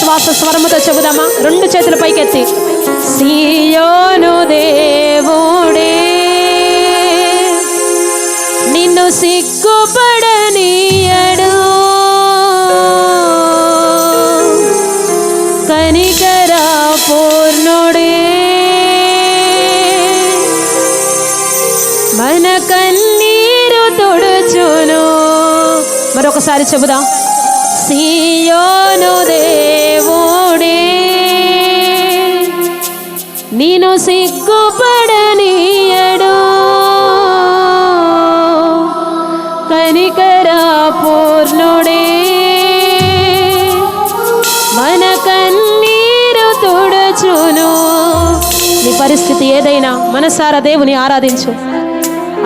విశ్వాస స్వరముతో చెబుదామా? రెండు చేతుల పైకెత్తి. సియోను దేవుడే నిన్ను సిగ్గుపడనీయడు కనికరా పూర్ణుడే మన కన్నీరు తుడుచును. మరొకసారి చెబుదాం. సియోను దేవుడే. నేను సిగ్గుపడనీయడు. కనికరా పూర్ణుడే. మన కన్నీరు తుడచును. నీ పరిస్థితి ఏదైనా మనసారా దేవుని ఆరాధించు.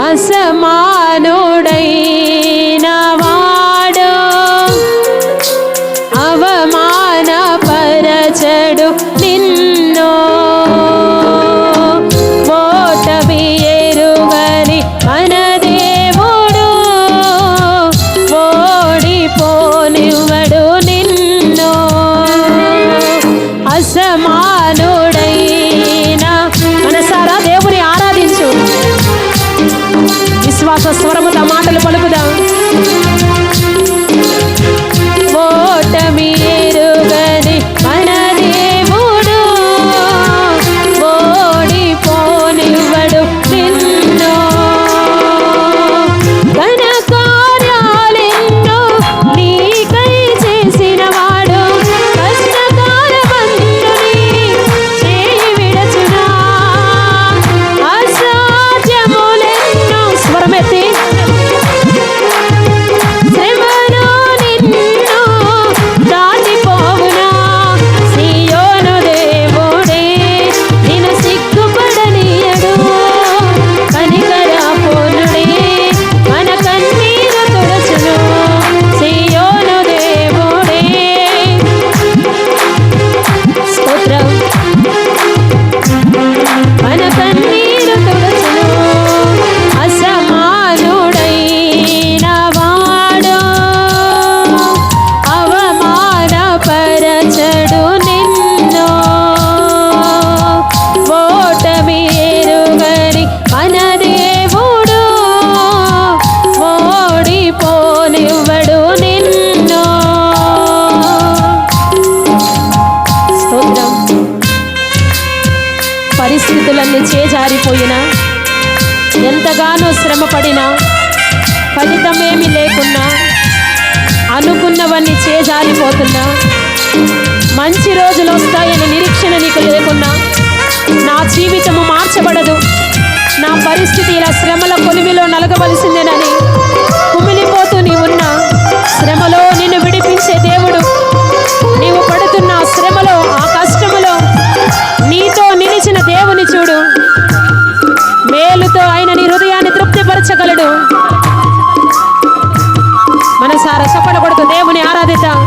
అసమానుడైనవా? ఫలితమేమి లేకున్నా అనుకున్నవన్నీ చేజారిపోతున్నా మంచి రోజులు వస్తాయని నిరీక్షణ నీకు లేకున్నా నా జీవితము మార్చబడదు. నా పరిస్థితి ఇలా శ్రమల కొలిమిలో నలగవలసిందేనని కుమిలిపోతూ నీవున్నా శ్రమలో నిన్ను విడిపించే దేవుడు. నీవు పడుతున్న శ్రమలో ఆ కష్టములో నీతో నిలిచిన దేవుని చూడు. మేలుతో ఆయన నీ హృదయాన్ని తృప్తిపరచగలడు. మనసారా చప్పట కొడుతూ దేవుని ఆరాధిద్దాం